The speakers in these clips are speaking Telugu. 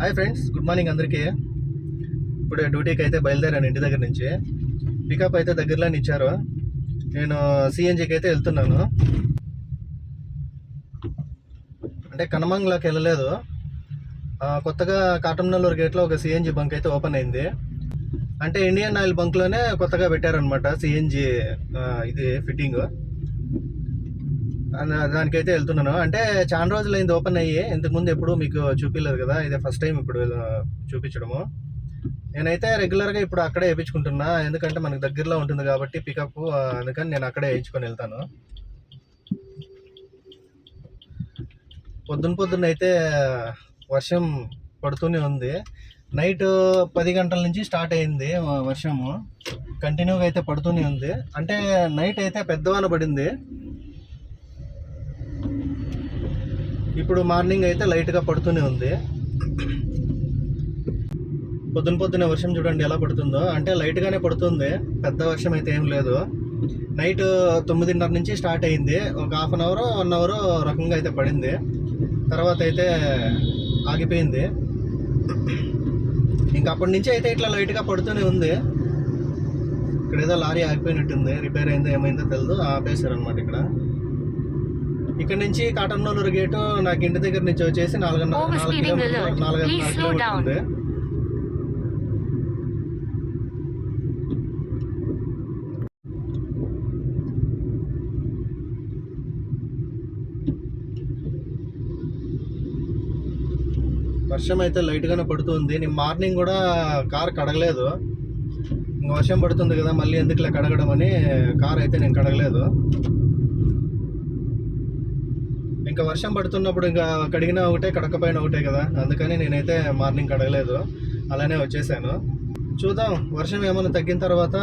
హాయ్ ఫ్రెండ్స్ గుడ్ మార్నింగ్ అందరికీ. ఇప్పుడు డ్యూటీకి అయితే బయలుదేరాను ఇంటి దగ్గర నుంచి. పికప్ అయితే దగ్గరలోనే ఇచ్చారు నేను సిఎన్జికి అయితే వెళ్తున్నాను. అంటే కనమంగ్లాకి వెళ్ళలేదు. కొత్తగా కాటంనల్లూరు గేట్లో ఒక సిఎన్జి బంక్ అయితే ఓపెన్ అయింది. అంటే ఇండియన్ ఆయిల్ బంక్లోనే కొత్తగా పెట్టారనమాట సిఎన్జి ఇది ఫిట్టింగ్ దానికైతే వెళ్తున్నాను. అంటే చాలా రోజులు అయింది ఓపెన్ అయ్యి ఇంతకుముందు ఎప్పుడు మీకు చూపించలేదు కదా ఇదే ఫస్ట్ టైం ఇప్పుడు చూపించడము. నేనైతే రెగ్యులర్గా ఇప్పుడు అక్కడే వేయించుకుంటున్నా ఎందుకంటే మనకు దగ్గరలో ఉంటుంది కాబట్టి పికప్ అందుకని నేను అక్కడే వేయించుకొని వెళ్తాను. పొద్దున పొద్దున్న అయితే వర్షం పడుతూనే ఉంది. నైట్ పది గంటల నుంచి స్టార్ట్ అయింది వర్షము. కంటిన్యూగా అయితే పడుతూనే ఉంది. అంటే నైట్ అయితే పెద్దవాన పడింది. ఇప్పుడు మార్నింగ్ అయితే లైట్గా పడుతూనే ఉంది. పొద్దున పొద్దున వర్షం చూడండి ఎలా పడుతుందో. అంటే లైట్గానే పడుతుంది పెద్ద వర్షం అయితే ఏం లేదు. నైట్ తొమ్మిదిన్నర నుంచి స్టార్ట్ అయింది. ఒక half an hour one hour రకంగా అయితే పడింది. తర్వాత అయితే ఆగిపోయింది. ఇంకా అప్పటి నుంచి అయితే ఇట్లా లైట్గా పడుతూనే ఉంది. ఇక్కడ ఏదో లారీ ఆగిపోయినట్టుంది. రిపేర్ అయిందో ఏమైందో తెలియదు ఆపేశారు అనమాట ఇక్కడ. ఇక్కడ నుంచి కాటన్నూరు గేటు నాకు ఇంటి దగ్గర నుంచి వచ్చేసి నాలుగున్నర నాలుగు కిలోమీటర్ కిలోమీటర్ వర్షం అయితే లైట్గానే పడుతుంది. నేను మార్నింగ్ కూడా కార్ కడగలేదు. వర్షం పడుతుంది కదా మళ్ళీ ఎందుకు ఇలా కడగడం అని కార్ అయితే నేను కడగలేదు. ఇంకా వర్షం పడుతున్నప్పుడు ఇంకా కడిగినా ఒకటే కడకపోయినా ఒకటే కదా. అందుకని నేనైతే మార్నింగ్ కడగలేదు. అలానే వచ్చేసాను. చూద్దాం వర్షం ఏమైనా తగ్గిన తర్వాత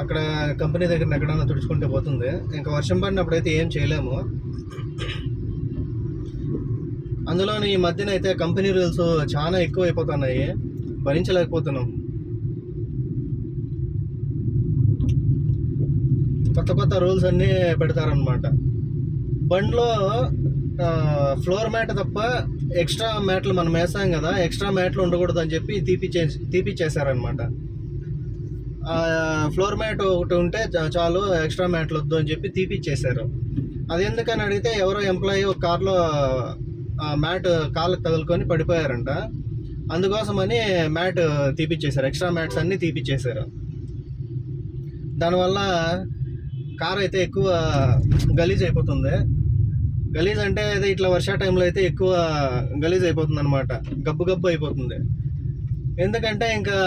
అక్కడ కంపెనీ దగ్గర ఎక్కడన్నా తుడుచుకుంటే పోతుంది. ఇంకా వర్షం పడినప్పుడు అయితే ఏం చేయలేము. అందులో ఈ మధ్యన అయితే కంపెనీ రూల్స్ చాలా ఎక్కువ అయిపోతున్నాయి భరించలేకపోతున్నాం. కొత్త కొత్త రూల్స్ అన్నీ పెడతారనమాట బండ్లో ఫ్లోర్ మ్యాట్ తప్ప ఎక్స్ట్రా మ్యాట్లు మనం వేసాం కదా ఎక్స్ట్రా మ్యాట్లు ఉండకూడదు అని చెప్పి తీపిచ్చే తీపిచ్చేసారనమాట ఫ్లోర్ మ్యాట్ ఒకటి ఉంటే చాలు ఎక్స్ట్రా మ్యాట్లు వద్దు అని చెప్పి తీపిచ్చేశారు అది ఎందుకని అడిగితే ఎవరో ఎంప్లాయీ ఒక కార్లో మ్యాట్ కాళ్ళకు తగులుకొని పడిపోయారంట. అందుకోసమని మ్యాట్ తీపిచ్చేశారు ఎక్స్ట్రా మ్యాట్స్ అన్నీ తీపిచ్చేశారు దానివల్ల కార్ అయితే ఎక్కువ గలీజ్ అయిపోతుంది. గలీజ్ అంటే అదే ఇట్లా వర్షా టైంలో అయితే ఎక్కువ గలీజ్ అయిపోతుంది అనమాట గబ్బు గబ్బు అయిపోతుంది. ఎందుకంటే ఇంకా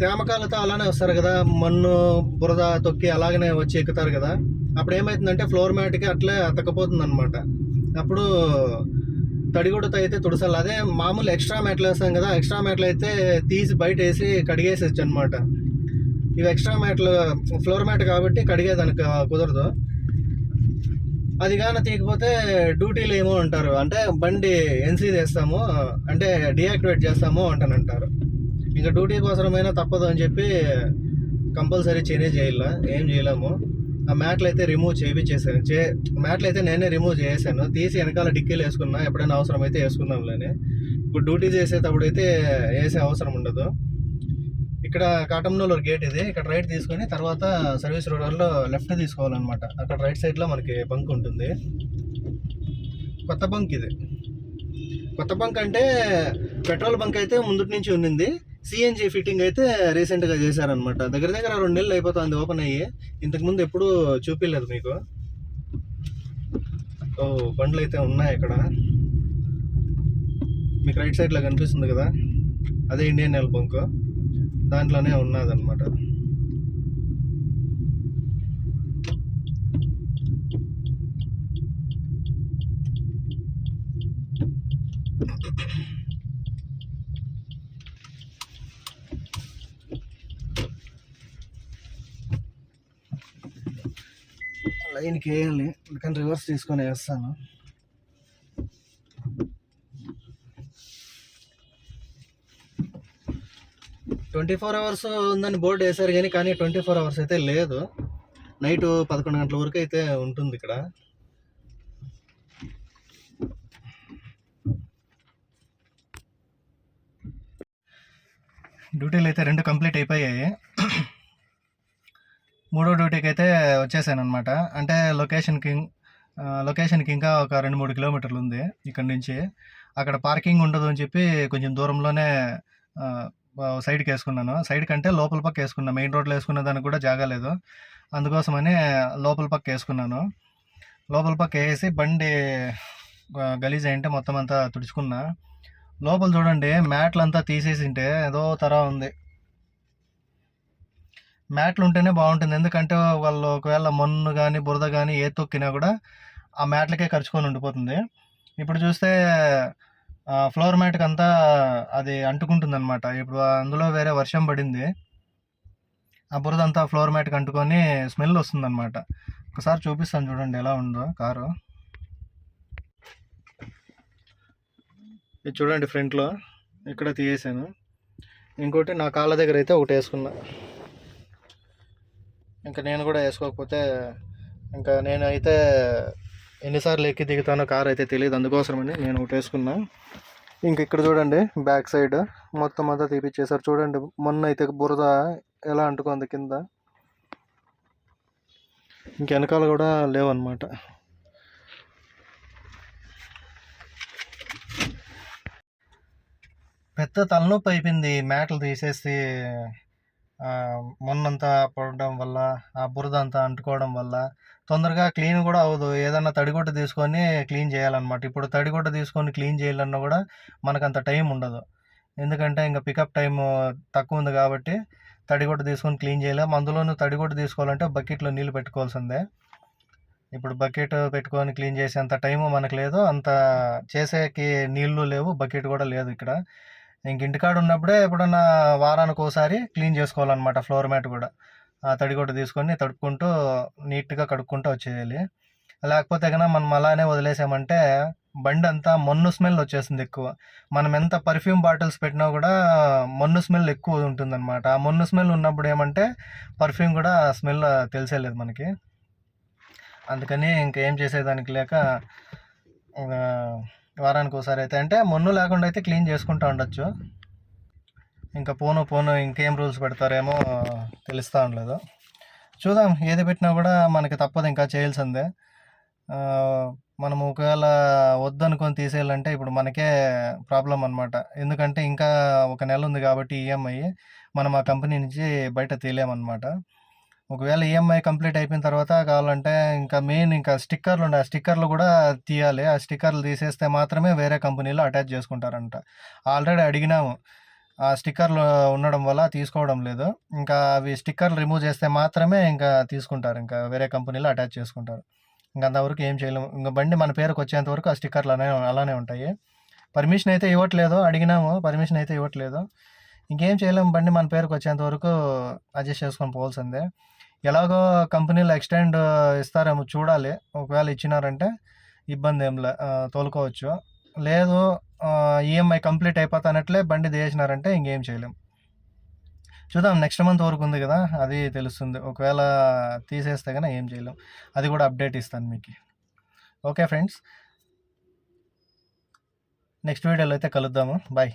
తేమకాలతో అలానే వస్తారు కదా మన్ను బురద తొక్కి అలాగనే వచ్చి ఎక్కుతారు కదా. అప్పుడు ఏమవుతుందంటే ఫ్లోర్ మ్యాట్కి అట్లే అతకపోతుంది అనమాట అప్పుడు తడిగుడత అయితే తుడసాలి. అదే మామూలు ఎక్స్ట్రా మ్యాట్లు వేస్తాం కదా ఎక్స్ట్రా మ్యాట్లు అయితే తీసి బయట వేసి కడిగేసేచ్చు అనమాట ఇవి ఎక్స్ట్రా మ్యాట్లు ఫ్లోర్ మ్యాట్ కాబట్టి కడిగేదానికి కుదరదు. అది కానీ తీయకపోతే డ్యూటీలు ఏమో అంటారు. అంటే బండి ఎన్సీ చేస్తాము అంటే డియాక్టివేట్ చేస్తాము అంటానంటారు. ఇంకా డ్యూటీ కోసమైనా తప్పదు అని చెప్పి కంపల్సరీ చేంజ్ చేయాల? ఏం చేయలేము. ఆ మ్యాట్లు అయితే రిమూవ్ చేయించేసాను చే మ్యాట్లు అయితే నేనే రిమూవ్ చేసాను తీసి వెనకాల డిక్కీలు వేసుకున్నా ఎప్పుడైనా అవసరం అయితే వేసుకున్నాంలేని ఇప్పుడు డ్యూటీ చేసేటప్పుడు అయితే వేసే అవసరం ఉండదు. ఇక్కడ కాటంనూలూరు గేట్ ఇది. ఇక్కడ రైట్ తీసుకొని తర్వాత సర్వీస్ రోడ్లో లెఫ్ట్ తీసుకోవాలన్నమాట. అక్కడ రైట్ సైడ్లో మనకి బంక్ ఉంటుంది. కొత్త బంక్ ఇది. కొత్త బంక్ అంటే పెట్రోల్ బంక్ అయితే ముందుటి నుంచి ఉండింది సిఎన్జి ఫిట్టింగ్ అయితే రీసెంట్గా చేశారనమాట దగ్గర దగ్గర రెండు నెలలు అయిపోతుంది ఓపెన్ అయ్యి. ఇంతకుముందు ఎప్పుడూ చూపించలేదు మీకు. ఓ బండ్లు అయితే ఉన్నాయి ఇక్కడ మీకు రైట్ సైడ్లో కనిపిస్తుంది కదా? అదే ఇండియన్ ఆయిల్ బంకు దాంట్లోనే ఉన్నదన్నమాట. లైన్కి వేయాలి ఎందుకంటే రివర్స్ తీసుకొని వేస్తాను. ట్వంటీ ఫోర్ అవర్స్ ఉందని బోర్డు వేశారు కానీ కానీ ట్వంటీ ఫోర్ అవర్స్ అయితే లేదు. నైట్ పదకొండు గంటల వరకు అయితే ఉంటుంది ఇక్కడ. డ్యూటీలు అయితే రెండు కంప్లీట్ అయిపోయాయి. మూడో డ్యూటీకి అయితే వచ్చేసాను అనమాట అంటే లొకేషన్కి లొకేషన్కి ఇంకా ఒక రెండు మూడు కిలోమీటర్లు ఉంది ఇక్కడ నుంచి. అక్కడ పార్కింగ్ ఉండదు అని చెప్పి కొంచెం దూరంలోనే సైడ్కి వేసుకున్నాను. సైడ్ కంటే లోపల పక్క వేసుకున్నాను మెయిన్ రోడ్లో వేసుకున్న దానికి కూడా జాగా లేదు. అందుకోసమని లోపల పక్క వేసుకున్నాను. లోపల పక్క వేసి బండి గలీజ్ అయింటే మొత్తం అంతా తుడుచుకున్నా. లోపల చూడండి మ్యాట్లు అంతా తీసేసింటే ఏదో తరా ఉంది. మ్యాట్లు ఉంటేనే బాగుంటుంది. ఎందుకంటే వాళ్ళు ఒకవేళ మన్ను కానీ బురద కానీ ఏ తొక్కినా కూడా ఆ మ్యాట్లకే ఖర్చుకొని ఉండిపోతుంది. ఇప్పుడు చూస్తే ఫ్లోర్ మ్యాట్కి అంతా అది అంటుకుంటుంది అనమాట ఇప్పుడు అందులో వేరే వర్షం పడింది. ఆ బురద అంతా ఫ్లోర్ మ్యాట్కి అంటుకొని స్మెల్ వస్తుంది అనమాట ఒకసారి చూపిస్తాను చూడండి ఎలా ఉందో కారు. ఇది చూడండి ఫ్రంట్లో. ఇక్కడ తీయేసాను ఇంకోటి నా కాళ్ళ దగ్గర అయితే ఒకటి వేసుకున్నా. ఇంకా నేను కూడా వేసుకోకపోతే ఇంకా నేను అయితే ఎన్నిసార్లు ఎక్కి దిగుతానో కార్ అయితే తెలియదు అందుకోసమని నేను ఒకటి వేసుకున్నా. ఇంక ఇక్కడ చూడండి బ్యాక్ సైడ్ మొత్తం అంతా తీపిచ్చేసారు. చూడండి మొన్న అయితే బురద ఎలా అంటుకుంది కింద. ఇంక వెనకాల కూడా లేవన్నమాట. పెద్ద తలనొప్పి అయిపోయింది మ్యాట్లు తీసేసి. మొన్నంతా పడడం వల్ల ఆ బురద అంతా అంటుకోవడం వల్ల తొందరగా క్లీన్ కూడా అవ్వదు. ఏదన్నా తడిగుడ్డ తీసుకొని క్లీన్ చేయాలన్నమాట. ఇప్పుడు తడిగుడ్డ తీసుకొని క్లీన్ చేయాలన్నా కూడా మనకు అంత టైం ఉండదు. ఎందుకంటే ఇంకా పికప్ టైం తక్కువ ఉంది కాబట్టి తడిగుడ్డ తీసుకొని క్లీన్ చేయలేము అందులోనూ తడిగుడ్డ తీసుకోవాలంటే బకెట్లో నీళ్ళు పెట్టుకోవాల్సిందే. ఇప్పుడు బకెట్ పెట్టుకొని క్లీన్ చేసేంత టైము మనకు లేదు. అంత చేసేకి నీళ్ళు లేవు. బకెట్ కూడా లేదు ఇక్కడ. ఇంక ఇంటికాడ ఉన్నప్పుడే ఎప్పుడన్నా వారానికి ఒకసారి క్లీన్ చేసుకోవాలన్నమాట ఫ్లోర్ మ్యాట్ కూడా. ఆ తడిగుడ్డ తీసుకొని తడుపుకుంటూ నీట్గా కడుక్కుంటూ వచ్చేయాలి. లేకపోతే కనుక మనం అలానే వదిలేసామంటే బండి అంతా మొన్ను స్మెల్ వచ్చేసింది ఎక్కువ. మనం ఎంత పర్ఫ్యూమ్ బాటిల్స్ పెట్టినా కూడా మన్ను స్మెల్ ఎక్కువ ఉంటుందన్నమాట. ఆ మొన్ను స్మెల్ ఉన్నప్పుడు ఏమంటే పర్ఫ్యూమ్ కూడా స్మెల్ తెలిసేలేదు మనకి. అందుకని ఇంకేం చేసేదానికి లేక వారానికి ఒకసారి అయితే. అంటే మొన్ను లేకుండా అయితే క్లీన్ చేసుకుంటూ ఉండొచ్చు. ఇంకా పోను పోను ఇంకేం రూల్స్ పెడతారేమో తెలుస్తూ ఉండలేదు. చూద్దాం ఏది పెట్టినా కూడా మనకి తప్పదు ఇంకా చేయాల్సిందే. మనం ఒకవేళ వద్దనుకొని తీసేయాలంటే ఇప్పుడు మనకే ప్రాబ్లం అనమాట ఎందుకంటే ఇంకా ఒక నెల ఉంది కాబట్టి ఈఎంఐ మనం ఆ కంపెనీ నుంచి బయట తీయలేమన్నమాట. ఒకవేళ ఈఎంఐ కంప్లీట్ అయిపోయిన తర్వాత కావాలంటే ఇంకా మెయిన్ ఇంకా స్టిక్కర్లు ఉన్నాయి. ఆ స్టిక్కర్లు కూడా తీయాలి. ఆ స్టిక్కర్లు తీసేస్తే మాత్రమే వేరే కంపెనీలో అటాచ్ చేసుకుంటారంట. ఆల్రెడీ అడిగినాము. ఆ స్టిక్కర్లు ఉండడం వల్ల తీసుకోవడం లేదు. ఇంకా అవి స్టిక్కర్లు రిమూవ్ చేస్తే మాత్రమే ఇంకా తీసుకుంటారు. ఇంకా వేరే కంపెనీలో అటాచ్ చేసుకుంటారు. ఇంకా అంతవరకు ఏం చేయలేము. ఇంకా బండి మన పేరుకు వచ్చేంత వరకు ఆ స్టిక్కర్లు అలానే అలానే ఉంటాయి. పర్మిషన్ అయితే ఇవ్వట్లేదు. అడిగినాము. పర్మిషన్ అయితే ఇవ్వట్లేదు. ఇంకేం చేయలేము. బండి మన పేరుకు వచ్చేంత వరకు అడ్జస్ట్ చేసుకొని పోవాల్సిందే. ఎలాగో కంపెనీలో ఎక్స్టెండ్ ఇస్తారేమో చూడాలి. ఒకవేళ ఇచ్చినారంటే ఇబ్బంది ఏం లే తోలుకోవచ్చు. లేదు ఈఎంఐ కంప్లీట్ అయిపోతానట్లే బండి తీసేసినారంటే ఇంకేం చేయలేం. చూద్దాం నెక్స్ట్ మంత్ వరకు ఉంది కదా అది తెలుస్తుంది. ఒకవేళ తీసేస్తే కానీ ఏం చేయలేం. అది కూడా అప్డేట్ ఇస్తాను మీకు. Okay friends. నెక్స్ట్ వీడియోలో అయితే కలుద్దాము. బాయ్.